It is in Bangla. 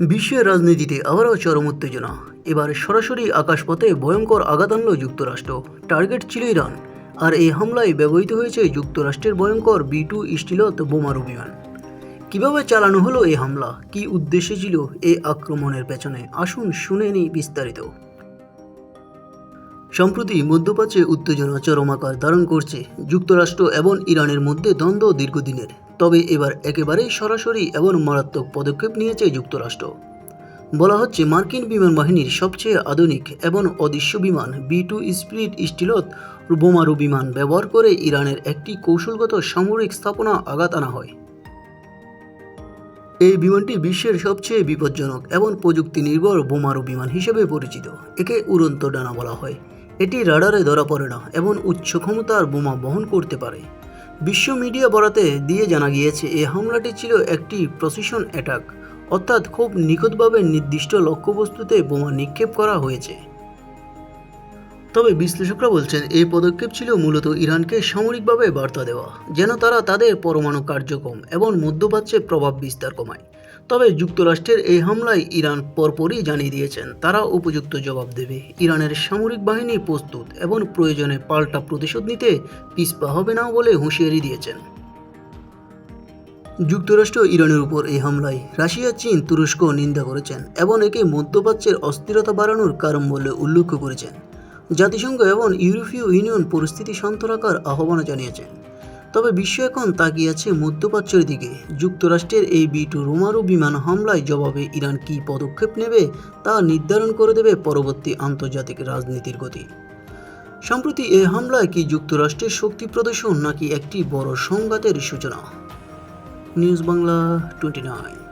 বিশ্বের রাজনীতিতে আবারও চরম উত্তেজনা। এবার সরাসরি আকাশপথে ভয়ঙ্কর আঘাত আনল যুক্তরাষ্ট্র। টার্গেট ছিল ইরান, আর এই হামলায় ব্যবহৃত হয়েছে যুক্তরাষ্ট্রের ভয়ঙ্কর বি টু স্টিলত বোমারু বিমান কীভাবে চালানো হলো এই হামলা? কি উদ্দেশ্যে ছিল এই আক্রমণের পেছনে? আসুন শুনে নিই বিস্তারিত। সম্প্রতি মধ্যপ্রাচ্যে উত্তেজনা চরম আকার ধারণ করছে। যুক্তরাষ্ট্র এবং ইরানের মধ্যে দ্বন্দ্ব দীর্ঘদিনের। তবে এবার একেবারেই সরাসরি এবং মারাত্মক পদক্ষেপ নিয়েছে যুক্তরাষ্ট্র। বলা হচ্ছে, মার্কিন বিমান বাহিনীর সবচেয়ে আধুনিক এবং অদৃশ্য বিমান বি টু স্পিরিট স্টিলত বোমারু বিমান ব্যবহার করে ইরানের একটি কৌশলগত সামরিক স্থাপনা আঘাত আনা হয়। এই বিমানটি বিশ্বের সবচেয়ে বিপজ্জনক এবং প্রযুক্তি নির্ভর বোমারু বিমান হিসেবে পরিচিত। একে উড়ন্ত ডানা বলা হয়। এটি রাডারে ধরা পড়ে না এবং উচ্চ ক্ষমতার বোমা বহন করতে পারে। বিশ্ব মিডিয়া বরাতে দিয়ে জানা গিয়েছে এই হামলাটি ছিল একটি প্রসিশন অ্যাটাক, অর্থাৎ খুব নিখুঁতভাবে নির্দিষ্ট লক্ষ্যবস্তুতে বোমা নিক্ষেপ করা হয়েছে। তবে বিশ্লেষকরা বলছেন এই পদক্ষেপ ছিল মূলত ইরানকে সামরিকভাবে বার্তা দেওয়া, যেন তারা তাদের পরমাণু কার্যক্রম এবং মধ্যপ্রাচ্যে প্রভাব বিস্তার কমায়। তবে যুক্তরাষ্ট্রের এই হামলায় ইরান পরপরই জানিয়ে দিয়েছেন, তারা উপযুক্ত জবাব দেবে। ইরানের সামরিক বাহিনী প্রস্তুত এবং প্রয়োজনে পাল্টা প্রতিশোধ নিতে পিছপা হবে না বলে হুঁশিয়ারি দিয়েছেন। যুক্তরাষ্ট্র ইরানের উপর এই হামলায় রাশিয়া, চীন, তুরস্ক নিন্দা করেছেন এবং একে মধ্যপ্রাচ্যের অস্থিরতা বাড়ানোর কারণ বলে উল্লেখ করেছেন। জাতিসংঘ এবং ইউরোপীয় ইউনিয়ন পরিস্থিতি শান্ত রাখার আহ্বান জানিয়েছেন। তবে বিশ্ব এখন তাকিয়ে আছে মধ্যপ্রাচ্যের দিকে। যুক্তরাষ্ট্রের এই বি টু রোমারু বিমান হামলায় জবাবে ইরান কী পদক্ষেপ নেবে তা নির্ধারণ করে দেবে পরবর্তী আন্তর্জাতিক রাজনীতির গতি। সম্প্রতি এ হামলায় কি যুক্তরাষ্ট্রের শক্তি প্রদর্শন নাকি একটি বড় সংঘাতের সূচনা? News Bangla twenty nine.